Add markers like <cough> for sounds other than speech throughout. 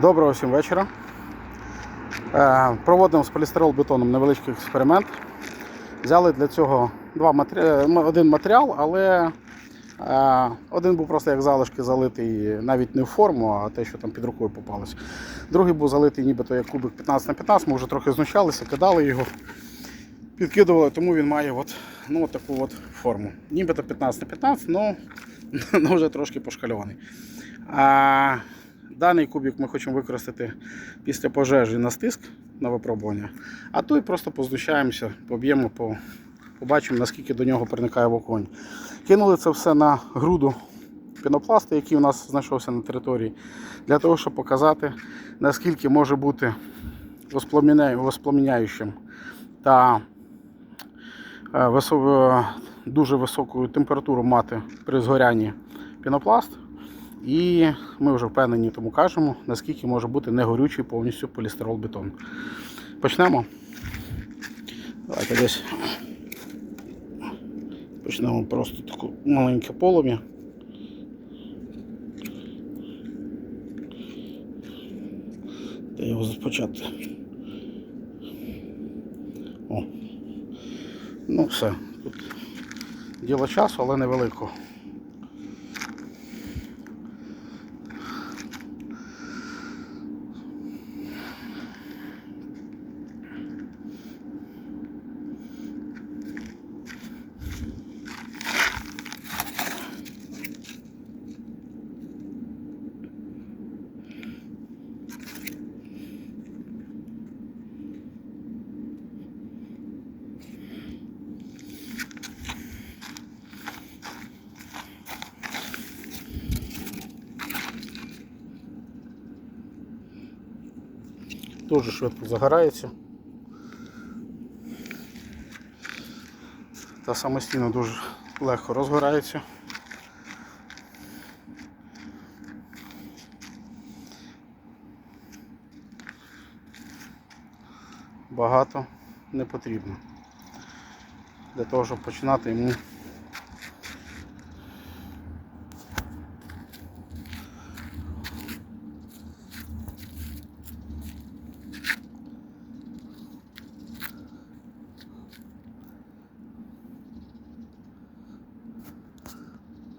Доброго всім вечора. Е, Проводимо з полістирол-бетоном невеличкий експеримент. Взяли для цього два матері... е, один матеріал, але е, один був просто як залишки залитий навіть не в форму, а те, що там під рукою попалось. Другий був залитий нібито як кубик 15 на 15, ми вже трохи знущалися, кидали його, підкидували, тому він має от, ну, от таку от форму. Нібито 15 на 15, але <laughs> вже трошки пошкальований. Даний кубик ми хочемо використати після пожежі на стиск на випробування, а той просто познущаємося, поб'ємо, по, побачимо, наскільки до нього проникає вогонь. Кинули це все на груду пінопласту, який у нас знайшовся на території, для того, щоб показати, наскільки може бути воспламеня- та е, дуже високу температуру мати при згорянні пінопласт. І ми вже впевнені тому кажемо, наскільки може бути негорючий повністю полістирол-бетон. Почнемо. Давайте десь почнемо просто таку маленьке полум'я. Де його розпочати? О. Ну все. Тут діло часу, але невеликого. Дуже швидко загорається. Та самостійно дуже легко розгорається. Багато не потрібно. Для того, щоб починати йому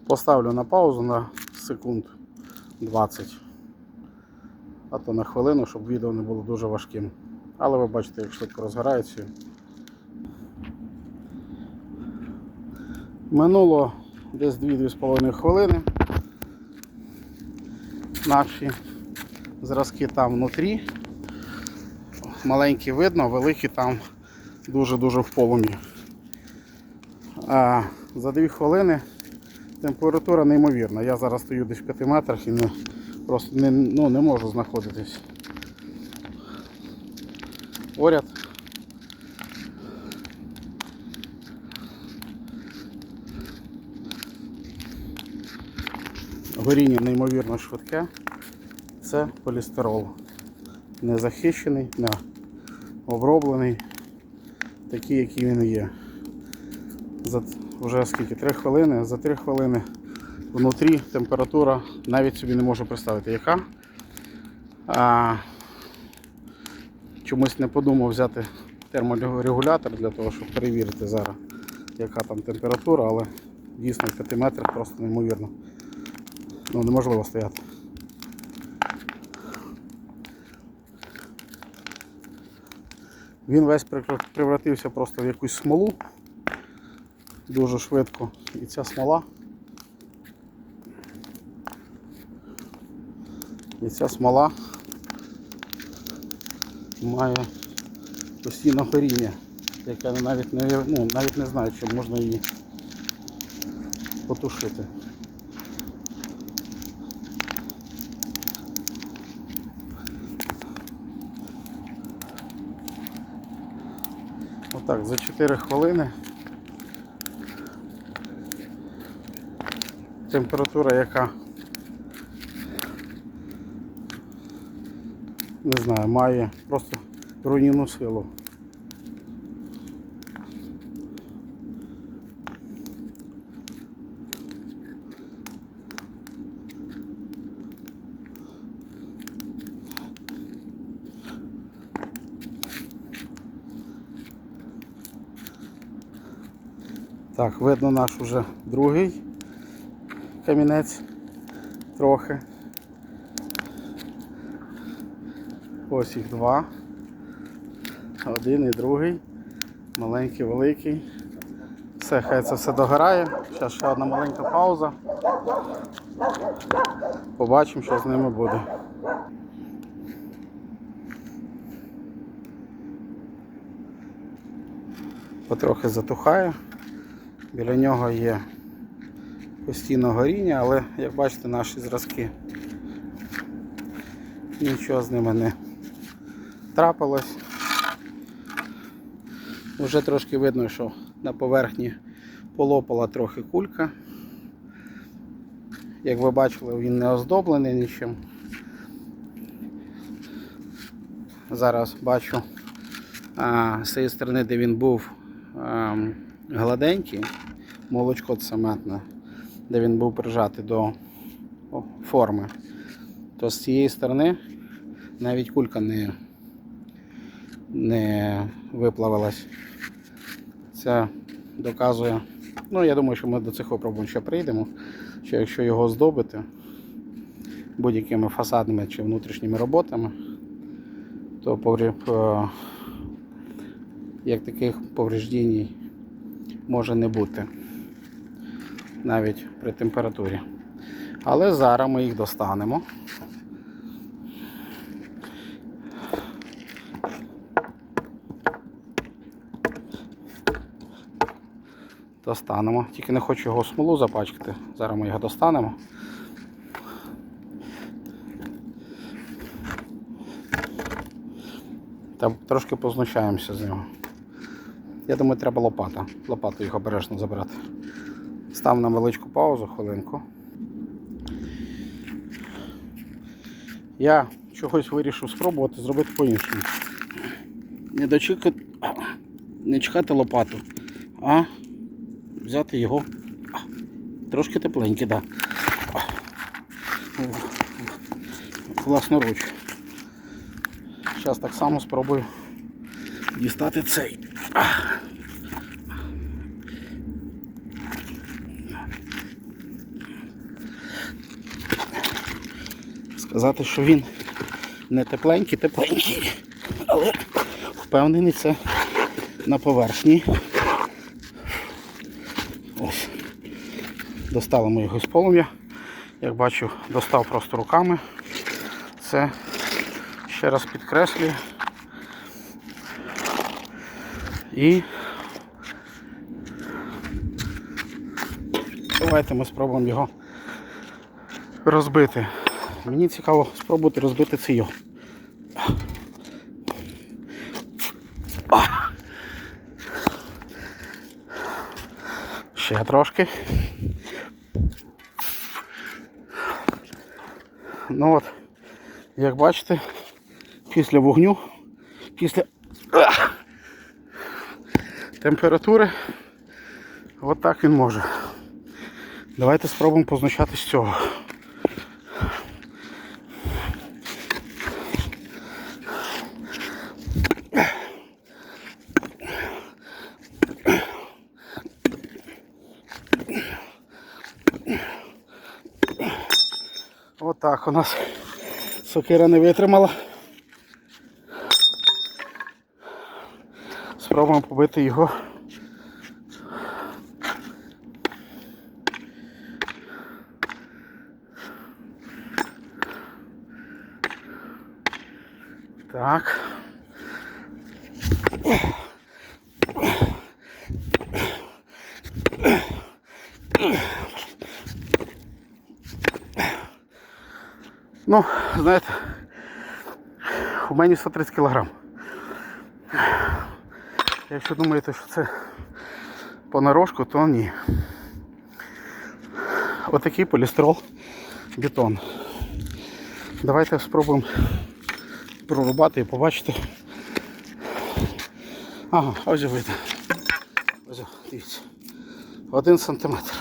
Поставлю на паузу на секунд 20, а то на хвилину, щоб відео не було дуже важким. Але ви бачите, як швидко розгорається. Минуло десь 2-2,5 хвилини. Наші зразки там внутрі. Маленькі видно, великі там дуже-дуже в полум'ї. За 2 хвилини Температура неймовірна. Я зараз стою десь в 5 метрах і не, просто не, ну, не можу знаходитись. Поряд. Горіння неймовірно швидке. Це полістирол. Не захищений, не оброблений, такий, який він є вже скільки? 3 хвилини. За 3 хвилини внутрі температура навіть собі не можу представити, яка. А, чомусь не подумав взяти терморегулятор для того, щоб перевірити зараз, яка там температура, але дійсно в 5 метрах просто неймовірно. Ну, неможливо стояти. Він весь превратився просто в якусь смолу дуже швидко. І ця смола. І ця смола має постійно горіння, яке навіть не, ну, навіть не знаю, чи можна її потушити. Отак, за 4 хвилини температура яка не знаю, має просто руйнівну силу. Так, видно наш уже другий камінець трохи. Ось їх два. Один і другий. Маленький, великий. Все, хай це все догорає. Зараз ще одна маленька пауза. Побачимо, що з ними буде. Потрохи затухає. Біля нього є постійно горіння, але як бачите, наші зразки нічого з ними не трапилось. Вже трошки видно, що на поверхні полопала трохи кулька. Як ви бачили, він не оздоблений нічим. Зараз бачу а, з цієї сторони, де він був а, гладенький, молочко цементне, де він був прижатий до форми, то з цієї сторони навіть кулька не, не виплавилась. Це доказує. Ну, я думаю, що ми до цих випробувань ще прийдемо. Що якщо його оздобити будь-якими фасадними чи внутрішніми роботами, то погріб, е, як таких повреждень може не бути навіть при температурі. Але зараз ми їх достанемо. Достанемо. Тільки не хочу його смолу запачкати. Зараз ми його достанемо. Та трошки познущаємося з нього. Я думаю, треба лопата. Лопату його обережно забрати. Став на величку паузу, хвилинку. Я чогось вирішив спробувати зробити по-іншому. Не дочекати, не чекати лопату, а взяти його трошки тепленький, так. Да. Власноруч. Зараз так само спробую дістати цей. Сказати, що він не тепленький, тепленький, але впевнений це на поверхні. Ось. Достали ми його з полум'я. Як бачу, достав просто руками. Це ще раз підкреслюю. І давайте ми спробуємо його розбити. Мені цікаво спробувати розбити це його. Ще трошки. Ну от, як бачите, після вогню, після температури, от так він може. Давайте спробуємо позначати з цього. Отак у нас сокира не витримала. Спробуємо побити його. Так. Ну, знаєте, у мене 130 кг. Якщо думаєте, що це понарошку, то ні. Отакий полістирол бетон. Давайте спробуємо прорубати і побачити. Ага, ось видно. Ось, дивіться. Один сантиметр.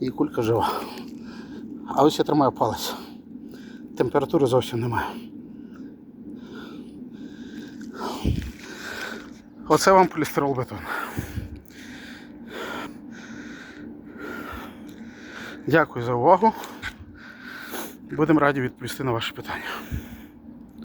І кулька жива. А ось я тримаю палець. Температури зовсім немає. Оце вам полістирол бетон. Дякую за увагу. Будемо раді відповісти на ваші питання.